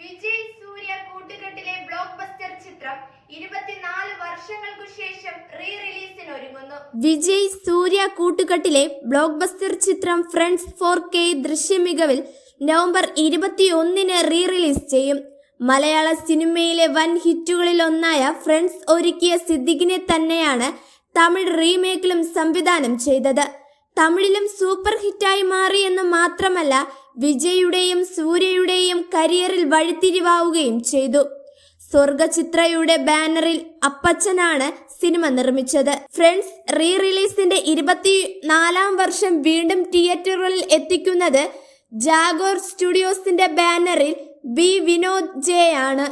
വിജയ് സൂര്യ കൂട്ടുകെട്ടിലെ blockbuster ചിത്രം ഇരുപത്തിനാല് വർഷങ്ങൾക്കു ശേഷം റീ റിലീസിന് ഒരുങ്ങുന്നു വിജയ് സൂര്യ കൂട്ടുകെട്ടിലെ ബ്ലോക്ക് ബസ്റ്റർ ചിത്രം ഫ്രണ്ട്സ് ഫോർ കെ ദൃശ്യമികവിൽ നവംബർ ഇരുപത്തിയൊന്നിന് റീ റിലീസ് ചെയ്യും. മലയാള സിനിമയിലെ വൻ ഹിറ്റുകളിൽ ഒന്നായ ഫ്രണ്ട്സ് ഒരുക്കിയ സിദ്ദിഖിനെ തന്നെയാണ് തമിഴ് റീമേക്കിലും സംവിധാനം ചെയ്തത്. തമിഴിലും സൂപ്പർ ഹിറ്റായി മാറിയെന്ന് മാത്രമല്ല വിജയുടെയും സൂര്യയുടെയും കരിയറിൽ വഴിത്തിരിവാവുകയും ചെയ്തു. സ്വർഗചിത്രയുടെ ബാനറിൽ അപ്പച്ചനാണ് സിനിമ നിർമ്മിച്ചത്. ഫ്രണ്ട്സ് റീ റിലീസിന്റെ ഇരുപത്തി നാലാം വർഷം വീണ്ടും തിയേറ്ററുകളിൽ എത്തിക്കുന്നത് ജാഗോർ സ്റ്റുഡിയോസിന്റെ ബാനറിൽ ബി വിനോദ് ജെ ആണ്.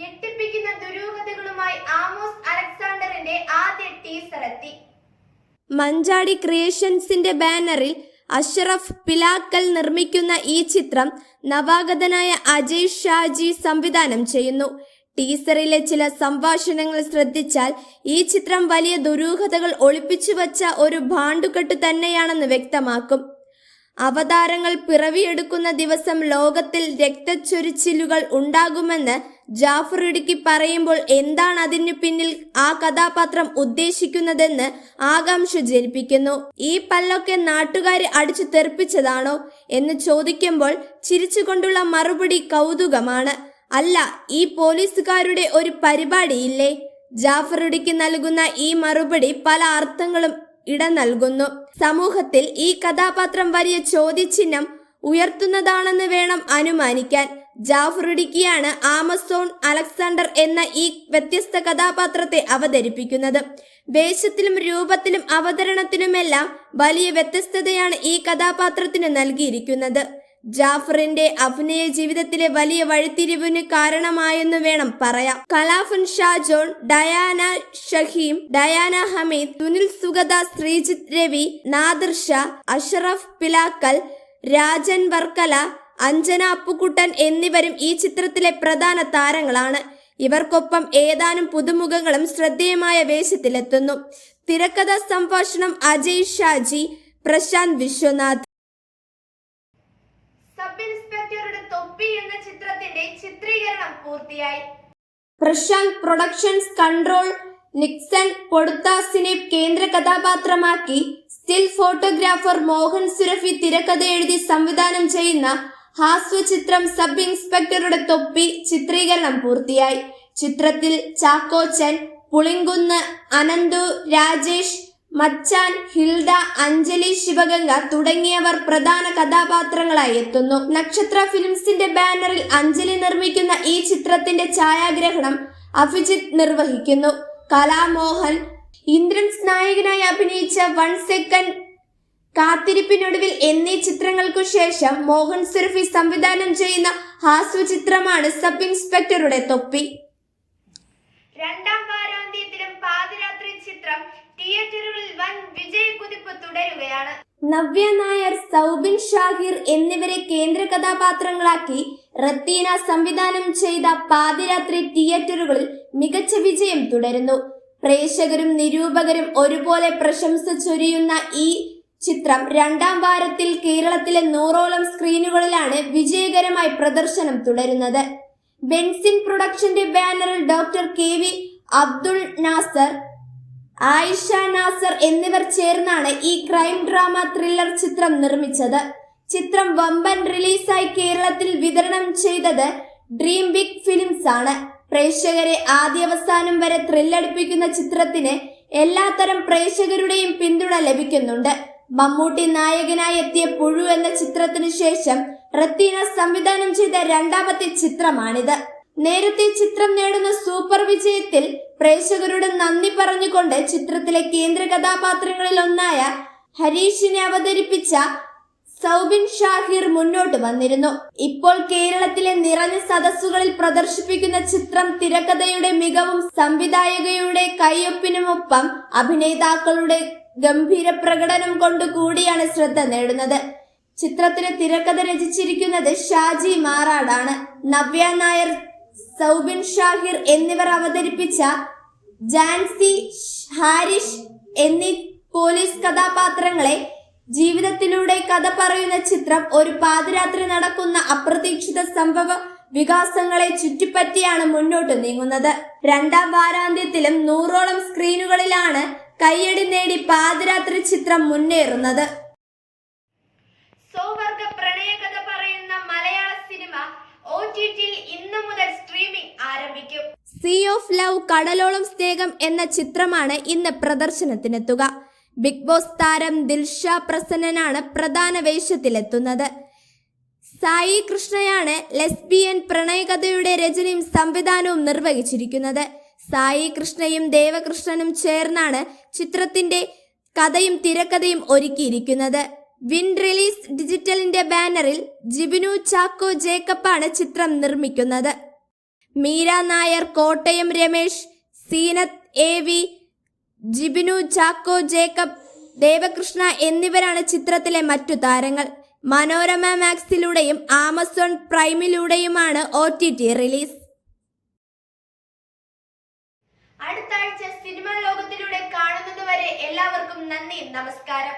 ഞെട്ടിപ്പിക്കുന്ന ദുരൂഹതകളുമായി ആമോസ് അലക്സാണ്ടറിന്റെ ആദ്യ ടീസർ എത്തി. മഞ്ചാടി ക്രിയേഷൻസിന്റെ ബാനറിൽ അഷ്റഫ് പിലാക്കൽ നിർമ്മിക്കുന്ന ഈ ചിത്രം നവാഗതനായ അജയ് ഷാജി സംവിധാനം ചെയ്യുന്നു. ടീസറിലെ ചില സംഭാഷണങ്ങൾ ശ്രദ്ധിച്ചാൽ ഈ ചിത്രം വലിയ ദുരൂഹതകൾ ഒളിപ്പിച്ചു വച്ച ഒരു ഭാണ്ടുകെട്ട് തന്നെയാണെന്ന് വ്യക്തമാക്കും. അവതാരങ്ങൾ പിറവിയെടുക്കുന്ന ദിവസം ലോകത്തിൽ രക്തച്ചൊരിച്ചിലുകൾ ഉണ്ടാകുമെന്ന് ജാഫർ ഇടുക്കി പറയുമ്പോൾ എന്താണ് അതിനു പിന്നിൽ ആ കഥാപാത്രം ഉദ്ദേശിക്കുന്നതെന്ന് ആകാംക്ഷ ജനിപ്പിക്കുന്നു. ഈ പല്ലൊക്കെ നാട്ടുകാരെ അടിച്ചു തെറിപ്പിച്ചതാണോ എന്ന് ചോദിക്കുമ്പോൾ ചിരിച്ചുകൊണ്ടുള്ള മറുപടി കൗതുകമാണ്. അല്ല ഈ പോലീസുകാരുടെ ഒരു പരിപാടിയില്ലേ? ജാഫർ ഇടുക്കി നൽകുന്ന ഈ മറുപടി പല അർത്ഥങ്ങളും ഇട നൽകുന്നു സമൂഹത്തിൽ ഈ കഥാപാത്രം വലിയ ചോദ്യചിഹ്നം ഉയർത്തുന്നതാണെന്ന് വേണം അനുമാനിക്കാൻ. ജാഫർ ഇടുക്കിയാണ് ആമസോൺ അലക്സാണ്ടർ എന്ന ഈ വ്യത്യസ്ത കഥാപാത്രത്തെ അവതരിപ്പിക്കുന്നത്. വേഷത്തിലും രൂപത്തിലും അവതരണത്തിലുമെല്ലാം വലിയ വ്യത്യസ്തതയാണ് ഈ കഥാപാത്രത്തിന് നൽകിയിരിക്കുന്നത്. ജാഫറിന്റെ അഭിനയ ജീവിതത്തിലെ വലിയ വഴിത്തിരിവിന് കാരണമായെന്ന് വേണം പറയാം. കലാഫൻ ഷാജോൺ ഡയാന ഷഹീം ഡയാന ഹമീദ് സുനിൽ സുഗത ശ്രീജിത് രവി നാദിർ ഷാ അഷറഫ് പിലാക്കൽ രാജൻ വർക്കല അഞ്ജന അപ്പുക്കുട്ടൻ എന്നിവരും ഈ ചിത്രത്തിലെ പ്രധാന താരങ്ങളാണ്. ഇവർക്കൊപ്പം ഏതാനും പുതുമുഖങ്ങളും ശ്രദ്ധേയമായ വേഷത്തിലെത്തുന്നു. തിരക്കഥ സംഭാഷണം അജയ് ഷാജി പ്രശാന്ത് വിശ്വനാഥ്. സബ് ഇൻസ്പെക്ടറുടെ തൊപ്പി എന്ന ചിത്രത്തിന്റെ ചിത്രീകരണം പൂർത്തിയായി. പ്രശാന്ത് പ്രൊഡക്ഷൻസ് കൺട്രോൾ നിക്സൺ പൊടുത്താസിനെ കേന്ദ്ര കഥാപാത്രമാക്കി സ്റ്റിൽ ഫോട്ടോഗ്രാഫർ മോഹൻ സുരഫി തിരക്കഥ എഴുതി സംവിധാനം ചെയ്യുന്ന ഹാസ്യചിത്രം സബ് ഇൻസ്പെക്ടറുടെ തൊപ്പി ചിത്രീകരണം പൂർത്തിയായി. ചിത്രത്തിൽ ചാക്കോച്ചൻ പുളിങ്കുന്ന് അനന്തു രാജേഷ് മച്ചാൻ ഹിൽഡ അഞ്ജലി ശിവഗംഗ തുടങ്ങിയവർ പ്രധാന കഥാപാത്രങ്ങളായി എത്തുന്നു. നക്ഷത്ര ഫിലിംസിന്റെ ബാനറിൽ അഞ്ജലി നിർമ്മിക്കുന്ന ഈ ചിത്രത്തിന്റെ ഛായാഗ്രഹണം അഭിജിത്ത് നിർവഹിക്കുന്നു. കലാമോഹൻ ഇന്ദ്രൻസ് നായകനായി അഭിനയിച്ച വൺ സെക്കൻഡ് കാത്തിരിപ്പിനൊടുവിൽ എന്നീ ചിത്രങ്ങൾക്കു ശേഷം മോഹൻ സുരഫി സംവിധാനം ചെയ്യുന്ന ഹാസ്യചിത്രമാണ് സബ് ഇൻസ്പെക്ടറുടെ തൊപ്പി. രണ്ടാം വാരാന്ത്യത്തിലും പാതിരാത്രി ചിത്രം തിയേറ്ററുകളിൽ വൻ വിജയക്കുതിപ്പ് തുടരുകയാണ്. നവ്യ നായർ സൗബിൻ ഷാഹിർ എന്നിവരെ കേന്ദ്ര കഥാപാത്രങ്ങളാക്കി റത്തീന സംവിധാനം ചെയ്ത പാതിരാത്രി തിയേറ്ററുകളിൽ മികച്ച വിജയം തുടരുന്നു. പ്രേക്ഷകരും നിരൂപകരും ഒരുപോലെ പ്രശംസ ചൊരിയുന്ന ഈ ചിത്രം രണ്ടാം വാരത്തിൽ കേരളത്തിലെ നൂറോളം സ്ക്രീനുകളിലാണ് വിജയകരമായി പ്രദർശനം തുടരുന്നത്. ബെൻസിൻ പ്രൊഡക്ഷന്റെ ബാനറിൽ doctor K V Abdul Nasser Ayisha Nasser എന്നിവർ ചേർന്നാണ് ഈ ക്രൈം ഡ്രാമ ത്രില്ലർ ചിത്രം നിർമ്മിച്ചത്. ചിത്രം വമ്പൻ റിലീസായി കേരളത്തിൽ വിതരണം ചെയ്തത് ഡ്രീം ബിഗ് ഫിലിംസ് ആണ് പ്രേക്ഷകരെ ആദ്യാവസാനം വരെ ത്രില്ലടിപ്പിക്കുന്ന ചിത്രത്തിന് എല്ലാത്തരം പ്രേക്ഷകരുടെയും പിന്തുണ ലഭിക്കുന്നുണ്ട്. മമ്മൂട്ടി നായകനായി എത്തിയ പുഴു എന്ന ചിത്രത്തിനു ശേഷം റത്തീന സംവിധാനം ചെയ്ത രണ്ടാമത്തെ ചിത്രമാണിത്. നേരത്തെ ചിത്രം നേടുന്ന സൂപ്പർ വിജയത്തിൽ പ്രേക്ഷകരുടെ നന്ദി പറഞ്ഞുകൊണ്ട് ചിത്രത്തിലെ കേന്ദ്ര കഥാപാത്രങ്ങളിൽ ഒന്നായ ഹരീഷിനെ അവതരിപ്പിച്ച സൗബിൻ ഷാഹിർ മുന്നോട്ട് വന്നിരുന്നു. ഇപ്പോൾ കേരളത്തിലെ നിറഞ്ഞ സദസ്സുകളിൽ പ്രദർശിപ്പിക്കുന്ന ചിത്രം തിരക്കഥയുടെ മികവും സംവിധായകയുടെ കയ്യൊപ്പിനുമൊപ്പം അഭിനേതാക്കളുടെ ഗംഭീര പ്രകടനം കൊണ്ട് കൂടിയാണ് ശ്രദ്ധ നേടുന്നത്. ചിത്രത്തിന് തിരക്കഥ രചിച്ചിരിക്കുന്നത് ഷാജി മാറാടാണ്. നവ്യ നായർ സൗബിൻ ഷാഹിർ എന്നിവർ അവതരിപ്പിച്ച ജാൻസി ഹാരിഷ് എന്നീ പോലീസ് കഥാപാത്രങ്ങളെ ജീവിതത്തിലൂടെ കഥ പറയുന്ന ചിത്രം ഒരു പാതിരാത്രി നടക്കുന്ന അപ്രതീക്ഷിത സംഭവ വികാസങ്ങളെ ചുറ്റിപ്പറ്റിയാണ് മുന്നോട്ട് നീങ്ങുന്നത്. രണ്ടാം വാരാന്ത്യത്തിലും നൂറോളം സ്ക്രീനുകളിലാണ് കയ്യടി നേടി പാതിരാത്രി ചിത്രം മുന്നേറുന്നത്. സ്വവർഗ പ്രണയകഥ പറയുന്ന മലയാള സിനിമ ഒ ടി ഇന്നു മുതൽ സ്ട്രീമിംഗ് ആരംഭിക്കും. സീ ഓഫ് ലവ് കടലോളം സ്നേഹം എന്ന ചിത്രമാണ് ഇന്ന് പ്രദർശനത്തിനെത്തുക. ബിഗ് ബോസ് താരം ദിൽഷ പ്രസന്നനാണ് പ്രധാന വേഷത്തിലെത്തുന്നത്. സായി കൃഷ്ണയാണ് ലെസ്ബിയൻ പ്രണയകഥയുടെ രചനയും സംവിധാനവും നിർവഹിച്ചിരിക്കുന്നത്. സായി കൃഷ്ണയും ദേവകൃഷ്ണനും ചേർന്നാണ് ചിത്രത്തിന്റെ കഥയും തിരക്കഥയും ഒരുക്കിയിരിക്കുന്നത്. വിൻ റിലീസ് ഡിജിറ്റലിന്റെ ബാനറിൽ ജിബിനു ചാക്കോ ജേക്കബാണ് ചിത്രം നിർമ്മിക്കുന്നത്. Meera Nair Kottayam Ramesh Zeenath A V Jibinu Chacko Jacob Devakrishna എന്നിവരാണ് ചിത്രത്തിലെ മറ്റു താരങ്ങൾ. മനോരമ മാക്സിലൂടെയും ആമസോൺ പ്രൈമിലൂടെയുമാണ് ഒ റിലീസ്. അടുത്ത ആഴ്ച സിനിമാ ലോകത്തിലൂടെ കാണുന്നത് വരെ എല്ലാവർക്കും നന്ദി നമസ്കാരം.